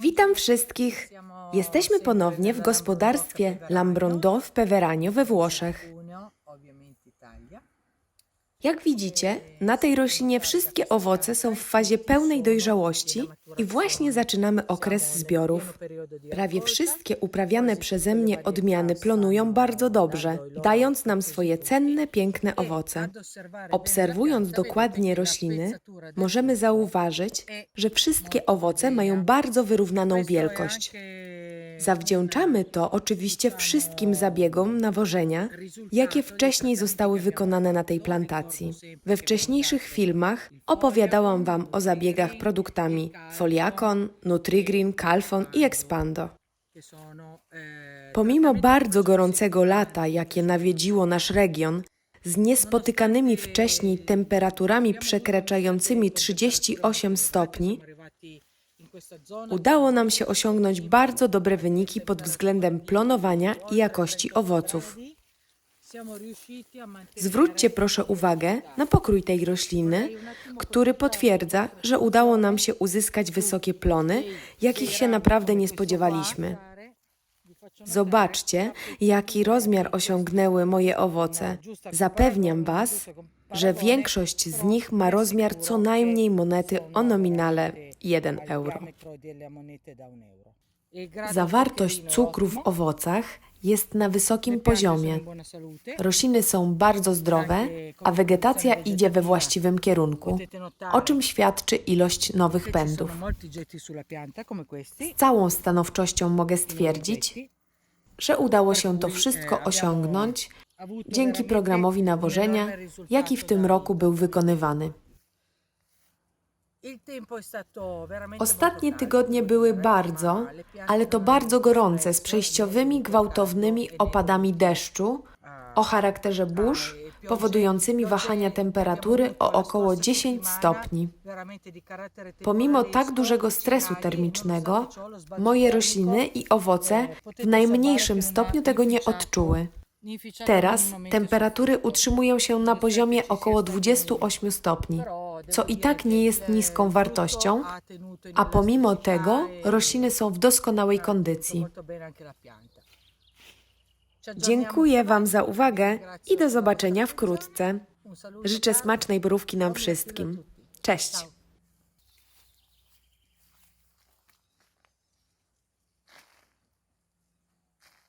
Witam wszystkich. Jesteśmy ponownie w gospodarstwie Lambrondo w Peveragno we Włoszech. Jak widzicie, na tej roślinie wszystkie owoce są w fazie pełnej dojrzałości i właśnie zaczynamy okres zbiorów. Prawie wszystkie uprawiane przeze mnie odmiany plonują bardzo dobrze, dając nam swoje cenne, piękne owoce. Obserwując dokładnie rośliny, możemy zauważyć, że wszystkie owoce mają bardzo wyrównaną wielkość. Zawdzięczamy to oczywiście wszystkim zabiegom nawożenia, jakie wcześniej zostały wykonane na tej plantacji. We wcześniejszych filmach opowiadałam Wam o zabiegach produktami Foliacon, Nutrigreen, Calfon i Expando. Pomimo bardzo gorącego lata, jakie nawiedziło nasz region, z niespotykanymi wcześniej temperaturami przekraczającymi 38 stopni, udało nam się osiągnąć bardzo dobre wyniki pod względem plonowania i jakości owoców. Zwróćcie proszę uwagę na pokrój tej rośliny, który potwierdza, że udało nam się uzyskać wysokie plony, jakich się naprawdę nie spodziewaliśmy. Zobaczcie, jaki rozmiar osiągnęły moje owoce. Zapewniam Was, że większość z nich ma rozmiar co najmniej monety o nominale 1 euro. Zawartość cukru w owocach jest na wysokim poziomie. Rośliny są bardzo zdrowe, a wegetacja idzie we właściwym kierunku, o czym świadczy ilość nowych pędów. Z całą stanowczością mogę stwierdzić, że udało się to wszystko osiągnąć dzięki programowi nawożenia, jaki w tym roku był wykonywany. Ostatnie tygodnie były bardzo, ale to bardzo gorące, z przejściowymi, gwałtownymi opadami deszczu o charakterze burz, powodującymi wahania temperatury o około 10 stopni. Pomimo tak dużego stresu termicznego, moje rośliny i owoce w najmniejszym stopniu tego nie odczuły. Teraz temperatury utrzymują się na poziomie około 28 stopni, co i tak nie jest niską wartością, a pomimo tego rośliny są w doskonałej kondycji. Dziękuję Wam za uwagę i do zobaczenia wkrótce. Życzę smacznej borówki nam wszystkim. Cześć!